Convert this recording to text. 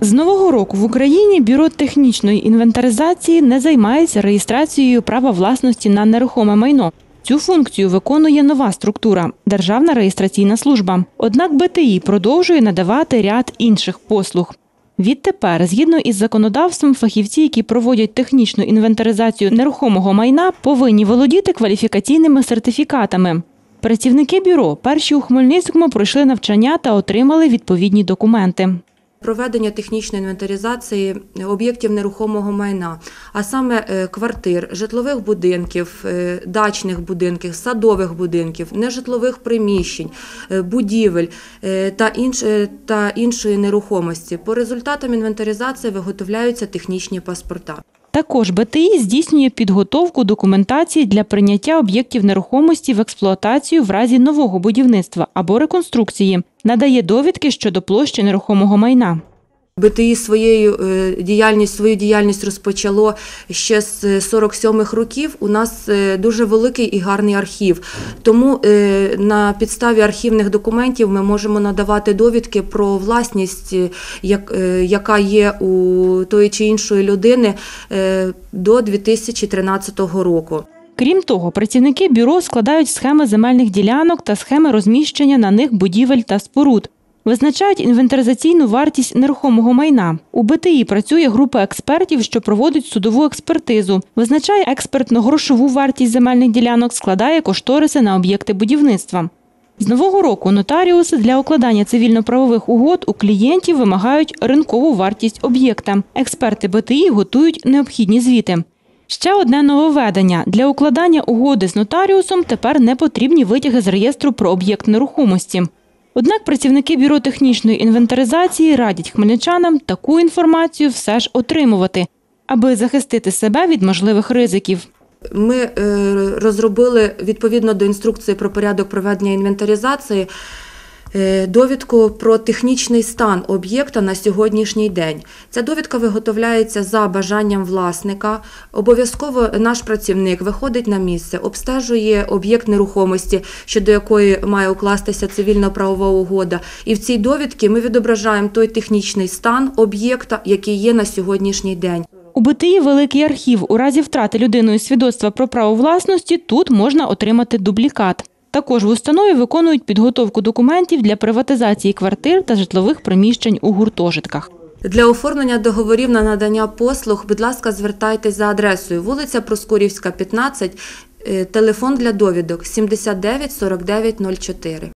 З нового року в Україні бюро технічної інвентаризації не займається реєстрацією права власності на нерухоме майно. Цю функцію виконує нова структура Державна реєстраційна служба. Однак БТІ продовжує надавати ряд інших послуг. Відтепер, згідно із законодавством, фахівці, які проводять технічну інвентаризацію нерухомого майна, повинні володіти кваліфікаційними сертифікатами. Працівники бюро перші у Хмельницькому пройшли навчання та отримали відповідні документи. Проведення технічної інвентаризації об'єктів нерухомого майна, а саме е, квартир, житлових будинків, е, дачних будинків, садових будинків, нежитлових приміщень, е, будівель та, інш, та іншої нерухомості. По результатам інвентаризації виготовляються технічні паспорта. Також БТІ здійснює підготовку документації для прийняття об'єктів нерухомості в експлуатацію в разі нового будівництва або реконструкції, надає довідки щодо площі нерухомого майна. БТІ своєю е, діяльність, свою діяльність розпочало ще з 47-х років. У нас е, дуже великий і гарний архів. Тому е, на підставі архівних документів ми можемо надавати довідки про власність, е, як- е, яка є у тої чи іншої людини е, до 2013 року. Крім того, працівники бюро складають схеми земельних ділянок та схеми розміщення на них будівель та споруд. Визначають інвентаризаційну вартість нерухомого майна. У БТІ працює група експертів, що проводить судову експертизу, визначає експертно-грошову вартість земельних ділянок, складає кошториси на об'єкти будівництва. З нового року нотаріуси для укладання цивільно-правових угод у клієнтів вимагають ринкову вартість об'єкта. Експерти БТІ готують необхідні звіти. Ще одне нововведення. Для укладання угоди з нотаріусом тепер не потрібні витяги з реєстру про об'єкт нерухомості. Однак працівники бюро технічної інвентаризації радять хмельничанам таку інформацію все ж отримувати, аби захистити себе від можливих ризиків. Ми е, розробили відповідно до інструкції про порядок проведення інвентаризації довідку про технічний стан об'єкта на сьогоднішній день. Ця довідка виготовляється за бажанням власника. Обов'язково наш працівник виходить на місце, обстежує об'єкт нерухомості, щодо якої має укластися цивільно-правова угода. І в цій довідці ми відображаємо той технічний стан об'єкта, який є на сьогоднішній день. У БТІ великий архів. У разі втрати людиною свідоцтва про право власності тут можна отримати дублікат. Також в установі виконують підготовку документів для приватизації квартир та житлових приміщень у гуртожитках. Для оформлення договорів на надання послуг, будь ласка, звертайтесь за адресою вулиця Проскурівська, 15, е, телефон для довідок 79 49 04.